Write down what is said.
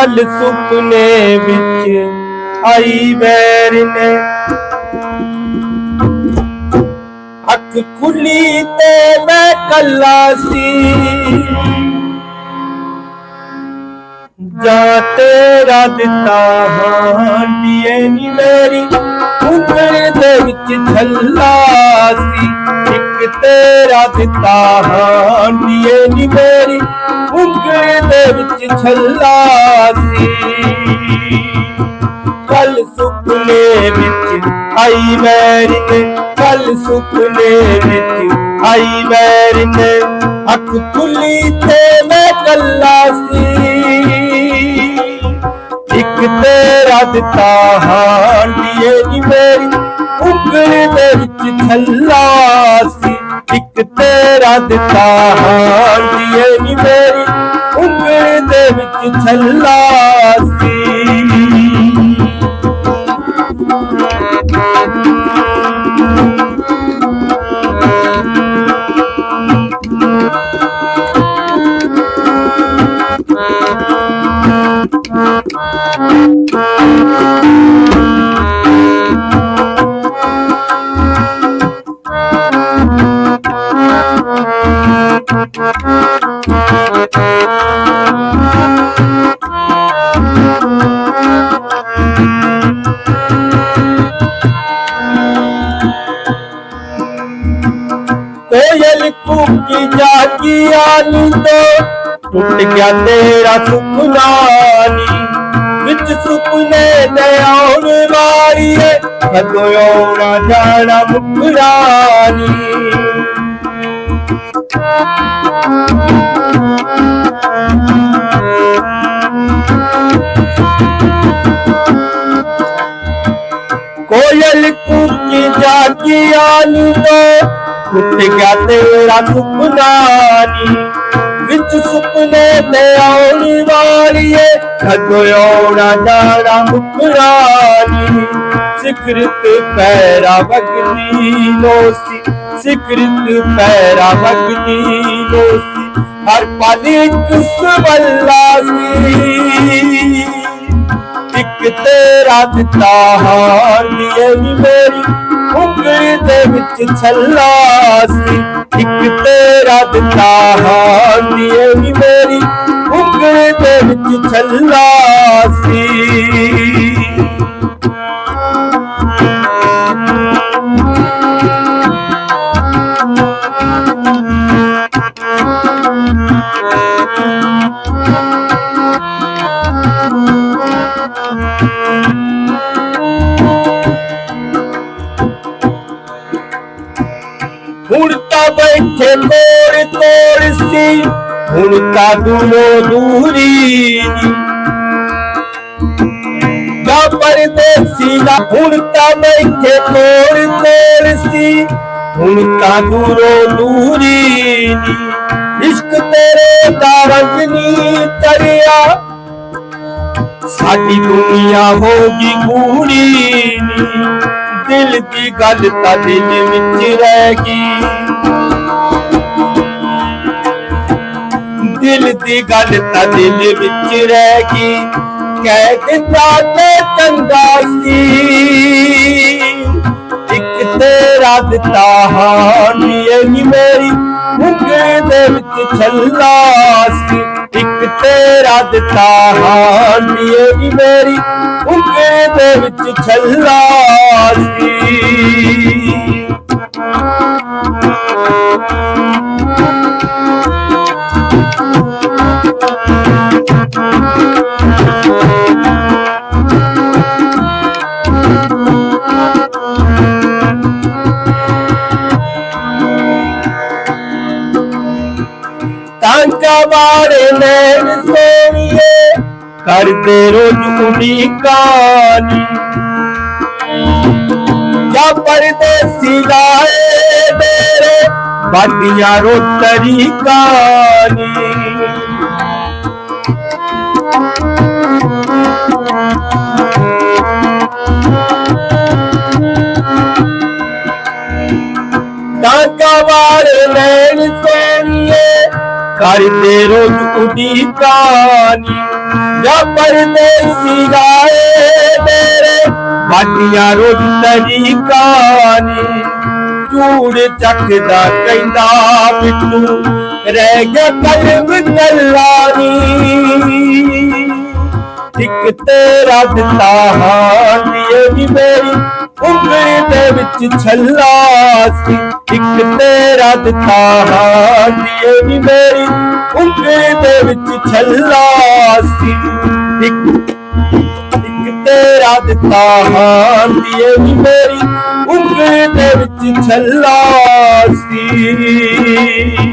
ਕੱਲ ਸੁਪਨੇ ਵਿੱਚ ਆਈ ਵੈਰ ਨੇ। ਅੱਖ ਖੁੱਲੀ ਤੇ ਮੈਂ ਕੱਲਾ ਸੀ। ਜਾਂ ਤੇਰਾ ਦਿੱਤਾ ਹਾਂਡੀਏ ਨੀ ਮੇਰੀ ਉਂਗਲ ਦੇ ਵਿੱਚ ਛੱਲਾ ਸੀ। ਇੱਕ ਤੇਰਾ ਦਿੱਤਾ ਹਾਂਡੀਏ ਨੀ ਮੇਰੀ। ਉਂਗਲ ਦੇ ਵਿੱਚ ਛੱਲਾ ਸੀ। ਕੱਲ ਸੁਪਨੇ ਵਿੱਚ ਆਈ ਮੈਰੀ ਨੇ, ਕੱਲ ਸੁਪਨੇ ਵਿੱਚ ਆਈ ਮੈਰੀ ਨੇ। ਅੱਖ ਖੁੱਲੀ ਤੇ ਮੈਂ ਕੱਲਾ ਸੀ। ਇੱਕ ਤੇਰਾ ਦਿੱਤਾ ਹਾਂਡੀਏ ਵਿੱਚ ਛੱਲਾ ਸੀ ਇੱਕ ਤੇਰਾ ਦਿੱਤਾ ਹਾਂਡੀਏ ਨੀ ਮੇਰੀ ਉਂਗਲ ਦੇ ਵਿੱਚ ਛੱਲਾ ਸੀ ਕੋਇਲ ਕੂਕੀ ਜਾਗੀ ਆਨੰਦੋ ਟੁੱਟ ਗਿਆ ਤੇਰਾ ਸੁਪਨਾ ਨੀ ਵਿੱਚ ਸੁਪਨੇ ਤੇ ਆਉਣ ਵਾਲੀ ਏ ਕਦੋਂ ਆਉਣਾ ਜਾਣਾ ਮੁਕਰਾਨੀ ਕੋਇਲ ਕੂਕੀ ਜਾਗੀ ਆਨੰਦੋ ਟੁੱਟ ਗਿਆ ਤੇਰਾ ਸੁਪਨਾ ਨੀ ਵਿੱਚ ਸੁਪਨੇ ਤੇ ਆਉਣ ਵਾਲੀ ਏ ਕਦੋਂ ਆਉਣਾ ਜਾਣਾ ਮੁਕਰਾਨੀ ਸਿਕਰਤ ਪੈਰਾ ਵਗਦੀ ਲੋਸੀ ਸਿਕਰਤ ਪੈਰਾ ਵਗਦੀ ਲੋਸੀ, ਹਰ ਪਲ ਇੱਕ ਸਵੱਲਾ ਸੀ। ਇੱਕ ਤੇਰਾ ਦਿੱਤਾ ਹਾਲੀਏ ਨੀ ਮੇਰੀ ਉਂਗਲੀ ਦੇ ਵਿੱਚ ਛੱਲਾ ਸੀ। ਇੱਕ ਤੇਰਾ ਦਿੱਤਾ ਹਾਲੀਏ ਨੀ ਮੇਰੀ ਉਂਗਲੀ ਦੇ ਵਿੱਚ ਛੱਲਾ ਸੀ। ਹੁਣ ਤਾਂ ਬੈਠੇ ਕੋੜ ਕੋੜ ਸੀ, ਹੁਣ ਤਾਂ ਦੂਰੋਂ ਦੂਰੀ ਨੀ। ਪਰਦੇਸੀ, ਨਾ ਹੁਣ ਤਾਂ ਬੈਠੇ ਕੋੜ ਕੋੜ ਸੀ, ਹੁਣ ਤਾਂ ਦੂਰੋਂ ਦੂਰੀ ਇਸ਼ਕ ਤੇਰੇ ਦਾ ਰੰਗ ਨੀ ਚੜਿਆ ਸਾਡੀ ਦੁਨੀਆ ਹੋ ਗਈ ਗੂੜੀ ਦਿਲ ਦੀ ਗੱਲ ਤਾਂ ਦਿਲ ਵਿੱਚ ਰਹਿ ਗਈ। ਦਿਲ ਦੀ ਗੱਲ ਤਾਂ ਦਿਲ ਵਿੱਚ ਰਹਿ ਗਈ। ਕਹਿ ਦਿੱਤਾ ਤੇ ਚੰਗਾ ਸੀ। ਇੱਕ ਤੇਰਾ ਦਿੱਤਾ ਹਾਨੀਏ ਨੀ ਮੇਰੀ ਉਂਗਲ ਦੇ ਵਿੱਚ ਛੱਲਾ ਸੀ। ਇੱਕ ਤੇਰਾ ਦਿੱਤਾ ਹਾਨੀਏ ਨੀ ਮੇਰੀ ਉਂਗਲ ਦੇ ਵਿੱਚ ਛੱਲਾ ਸੀ। ਵਾਲੇ ਨੈਣ ਸੋਣੀਏ ਕਰਦੇ ਰੋਜ਼ ਉਡੀਕਾਨੀ ਜਾ ਪਰਦੇਸੀ ਲਾਏ ਮੇਰੇ, ਬਾਡੀਆਂ ਰੋਤਰੀ ਕਾਨੀ ਟਾਂਕਾ ਵਾਲੇ ਨੈਣ ਸੋਣੀਏ ਕਰਦੇ ਰੋਜ਼ ਉਡੀਕਾਨੀ ਜਾਂ ਪਰਦੇਸੀ ਗਾਏ ਮੇਰੇ ਬਾਟੀਆਂ ਰੋਜ਼ ਤਰੀਕਾਂ ਚੂੜ ਚੱਕਦਾ ਕਹਿੰਦਾ ਬਿੱਟੂ, ਰਹਿ ਗਿਆ ਕਲਮ ਕੱਲਾਨੀ ਇੱਕ ਤੇਰਾ ਦਿੱਤਾ ਹਾਨੀਏ ਨੀ ਮੇਰੀ ਉਂਗਲੀ ਦੇ ਵਿੱਚ ਛੱਲਾ ਸੀ। ਇੱਕ ਤੇਰਾ ਦਿੱਤਾ ਹਾਨੀਏ ਨੀ ਮੇਰੀ ਉਂਗਲੀ ਦੇ ਵਿੱਚ ਛੱਲਾ ਸੀ। ਇੱਕ ਇੱਕ ਤੇਰਾ ਦਿੱਤਾ ਹਾਨੀਏ ਨੀ ਮੇਰੀ ਉਂਗਲੀ ਦੇ ਵਿੱਚ ਛੱਲਾ ਸੀ।